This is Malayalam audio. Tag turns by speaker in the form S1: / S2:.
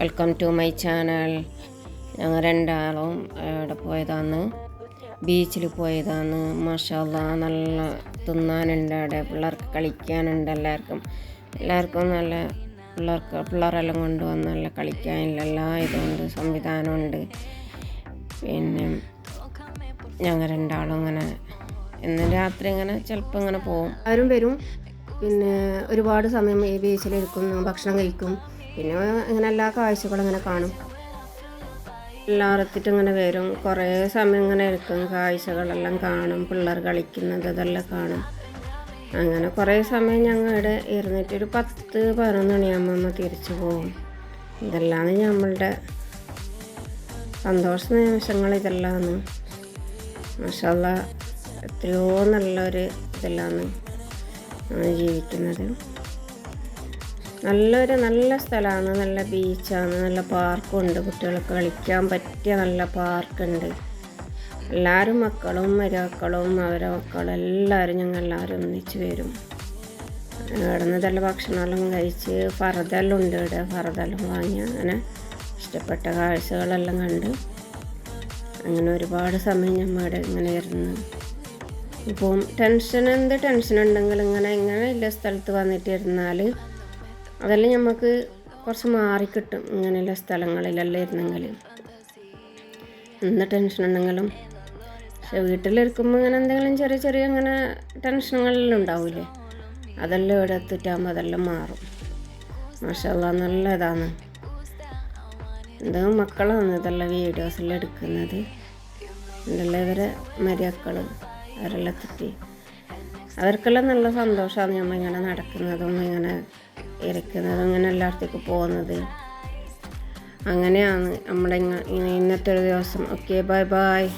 S1: വെൽക്കം ടു മൈ ചാനൽ ഞങ്ങൾ രണ്ടാളും അവിടെ പോയതാണ്. ബീച്ചിൽ പോയതാണ്. മഷാല നല്ല തിന്നാനുണ്ട് അവിടെ. പിള്ളേർക്ക് കളിക്കാനുണ്ട് എല്ലാവർക്കും. എല്ലാവർക്കും നല്ല പിള്ളേർക്ക് പിള്ളേരെല്ലാം കൊണ്ടുവന്ന് നല്ല കളിക്കാനുള്ള എല്ലാ ഇതുണ്ട് സംവിധാനമുണ്ട്. പിന്നെ ഞങ്ങൾ രണ്ടാളും ഇങ്ങനെ ഇന്ന് രാത്രി ഇങ്ങനെ ചിലപ്പോൾ ഇങ്ങനെ പോകും
S2: ആരും വരും. പിന്നെ ഒരുപാട് സമയം ഈ ബീച്ചിലിരിക്കും ഭക്ഷണം കഴിക്കും. പിന്നെ അങ്ങനെ എല്ലാ കാഴ്ചകളും ഇങ്ങനെ കാണും.
S1: എല്ലാറത്തിട്ട് ഇങ്ങനെ വരും. കുറേ സമയം ഇങ്ങനെ ഇരിക്കും. കാഴ്ചകളെല്ലാം കാണും. പിള്ളേർ കളിക്കുന്നത് അതെല്ലാം കാണും. അങ്ങനെ കുറേ സമയം ഞങ്ങളുടെ ഇരുന്നിട്ട് ഒരു പത്ത് പതിനൊന്ന് മണിയാകുമ്പോൾ തിരിച്ചു പോകും. ഇതെല്ലാം നമ്മളുടെ സന്തോഷ നിമിഷങ്ങൾ ഇതെല്ലാമാണ്. മഷാല്ല എത്രയോ നല്ലൊരു ഇതെല്ലാമാണ് ജീവിക്കുന്നത്. നല്ലൊരു നല്ല സ്ഥലമാണ് നല്ല ബീച്ചാണ് നല്ല പാർക്കുണ്ട്. കുട്ടികൾക്ക് കളിക്കാൻ പറ്റിയ നല്ല പാർക്കുണ്ട്. എല്ലാവരും മക്കളും മരുമക്കളും അവരെ മക്കളും എല്ലാവരും ഞങ്ങൾ എല്ലാവരും ഒന്നിച്ച് വരും. ഇവിടുന്നതെല്ലാം ഭക്ഷണമെല്ലാം കഴിച്ച് ഫറതെല്ലാം ഉണ്ട് ഇവിടെ ഫറതെല്ലാം വാങ്ങി അങ്ങനെ ഇഷ്ടപ്പെട്ട കാഴ്ചകളെല്ലാം കണ്ട് അങ്ങനെ ഒരുപാട് സമയം ഞമ്മടെ ഇങ്ങനെ ഇരുന്ന്. ഇപ്പം ടെൻഷൻ എന്ത് ടെൻഷൻ ഉണ്ടെങ്കിൽ ഇങ്ങനെ ഇങ്ങനെ ഇല്ല സ്ഥലത്ത് വന്നിട്ട് ഇരുന്നാൽ അതെല്ലാം നമുക്ക് കുറച്ച് മാറിക്കിട്ടും ഇങ്ങനെയുള്ള സ്ഥലങ്ങളിലെല്ലാം ഇരുന്നെങ്കിൽ എന്ത് ടെൻഷൻ ഉണ്ടെങ്കിലും പക്ഷെ വീട്ടിലിരിക്കുമ്പോൾ ഇങ്ങനെ എന്തെങ്കിലും ചെറിയ ചെറിയ ഇങ്ങനെ ടെൻഷനുകളെല്ലാം ഉണ്ടാവില്ലേ അതെല്ലാം ഇവിടെ എത്തിയിട്ടാകുമ്പോൾ അതെല്ലാം മാറും. മാഷല്ല നല്ല ഇതാണ്. എന്താ മക്കളാണ് ഇതെല്ലാം വീഡിയോസെല്ലാം എടുക്കുന്നത്. എന്തെല്ലാം ഇവരെ മരിയക്കൾ അവരെല്ലാം എത്തിയിട്ട്. അവർക്കെല്ലാം നല്ല സന്തോഷമാണ് നമ്മളിങ്ങനെ നടക്കുന്നതും ഇങ്ങനെ ഇരിക്കുന്നതും അങ്ങനെ എല്ലായിടത്തേക്ക് പോകുന്നത്. അങ്ങനെയാണ് നമ്മുടെ ഇന്നത്തെ ഒരു ദിവസം. Okay bye bye